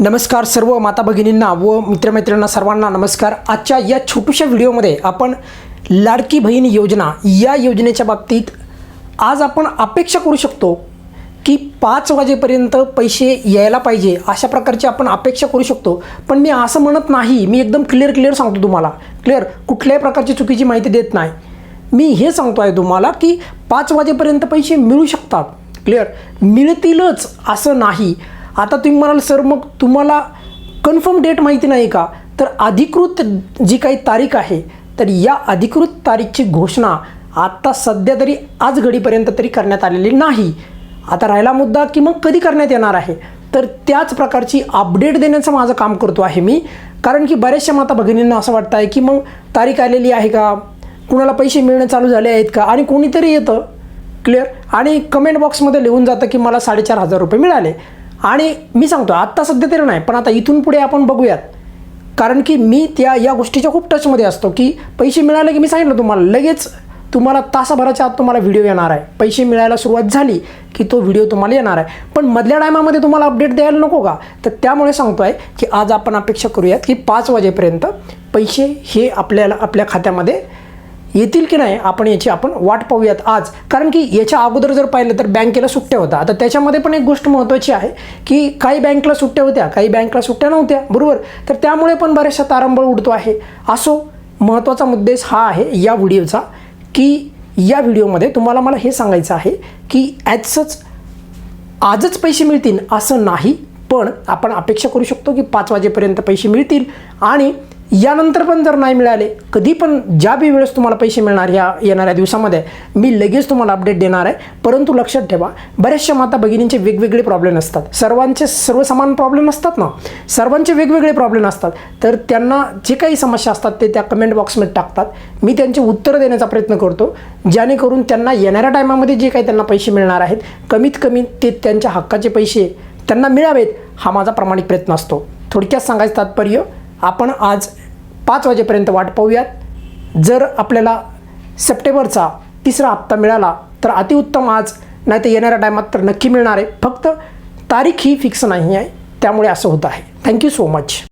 नमस्कार सर्व माता भगिनींना व मित्रमैत्रिणींना सर्वांना नमस्कार. आजच्या या छोट्याशा व्हिडिओमध्ये आपण लाडकी बहीण योजना या योजनेच्या बाबतीत आज आपण अपेक्षा करू शकतो की पाच वाजेपर्यंत पैसे यायला पाहिजे अशा प्रकारची आपण अपेक्षा करू शकतो. पण मी असं म्हणत नाही मी एकदम क्लिअर क्लिअर सांगतो तुम्हाला. क्लिअर कुठल्याही प्रकारची चुकीची माहिती देत नाही. मी हे सांगतो आहे तुम्हाला की पाच वाजेपर्यंत पैसे मिळू शकतात. क्लिअर मिळतीलच असं नाही. आता तुम्ही म्हणाल सर मग तुम्हाला कन्फर्म डेट माहिती नाही का? तर अधिकृत जी काही तारीख आहे तर या अधिकृत तारीखची घोषणा आत्ता सध्या तरी आज घडीपर्यंत तरी करण्यात आलेली नाही. आता राहिला मुद्दा की मग कधी करण्यात येणार आहे? तर त्याच प्रकारची अपडेट देण्याचं माझं काम करतो आहे मी. कारण की बऱ्याचशा माता भगिनींना असं वाटतं आहे की मग तारीख आलेली आहे का? कुणाला पैसे मिळणं चालू झाले आहेत का? आणि कोणीतरी येतं. क्लिअर आणि कमेंट बॉक्समध्ये लिहून जातं की मला साडेचार हजार रुपये मिळाले. आणि मी सांगतो आत्ता सध्या तरी नाही पण आता इथून पुढे आपण बघूयात. कारण की मी त्या या गोष्टीच्या खूप टचमध्ये असतो की पैसे मिळाले की मी सांगितलं तुम्हाला लगेच तुम्हाला तासाभराच्या आत तुम्हाला व्हिडिओ येणार आहे. पैसे मिळायला सुरुवात झाली की तो व्हिडिओ तुम्हाला येणार आहे. पण मधल्या टायमामध्ये तुम्हाला अपडेट द्यायला नको का? तर त्यामुळे सांगतो आहे की आज आपण अपेक्षा करूयात की पाच वाजेपर्यंत पैसे हे आपल्याला आपल्या खात्यामध्ये येतील की नाही आपण याची आपण वाट पाहूयात आज. कारण की याच्या अगोदर जर पाहिलं तर बँकेला सुट्ट्या होत्या. आता त्याच्यामध्ये पण एक गोष्ट महत्त्वाची आहे की काही बँकला सुट्ट्या होत्या काही बँकला सुट्ट्या नव्हत्या. बरोबर? तर त्यामुळे पण बऱ्याचशा तारंबळ उडतो आहे. असो महत्त्वाचा मुद्देश हा आहे या व्हिडिओचा की या व्हिडिओमध्ये तुम्हाला मला हे सांगायचं आहे की ॲजच आजच पैसे मिळतील असं नाही पण आपण अपेक्षा करू शकतो की पाच वाजेपर्यंत पैसे मिळतील. आणि यानंतर पण जर नाही मिळाले कधी पण ज्या बी वेळेस तुम्हाला पैसे मिळणार या येणाऱ्या दिवसामध्ये मी लगेच तुम्हाला अपडेट देणार आहे. परंतु लक्षात ठेवा बऱ्याचशा माता भगिनींचे वेगवेगळे प्रॉब्लेम असतात. सर्वांचे सर्वसमान प्रॉब्लेम असतात ना? सर्वांचे वेगवेगळे प्रॉब्लेम असतात. तर त्यांना जे काही समस्या असतात ते त्या कमेंट बॉक्समध्ये टाकतात. मी त्यांचे उत्तर देण्याचा प्रयत्न करतो जेणेकरून त्यांना येणाऱ्या टायमामध्ये जे काही त्यांना पैसे मिळणार आहेत कमीत कमी ते त्यांच्या हक्काचे पैसे त्यांना मिळावेत हा माझा प्रामाणिक प्रयत्न असतो. थोडक्यात सांगायचं तात्पर्य आपण आज पाच वाजेपर्यंत वाट पाहूयात. जर आपल्याला सप्टेंबरचा तिसरा हप्ता मिळाला तर अतिउत्तम आज नाही तर येणाऱ्या टायमात तर नक्की मिळणार आहे. फक्त तारीख ही फिक्स नाही आहे त्यामुळे असं होत आहे. Thank you so much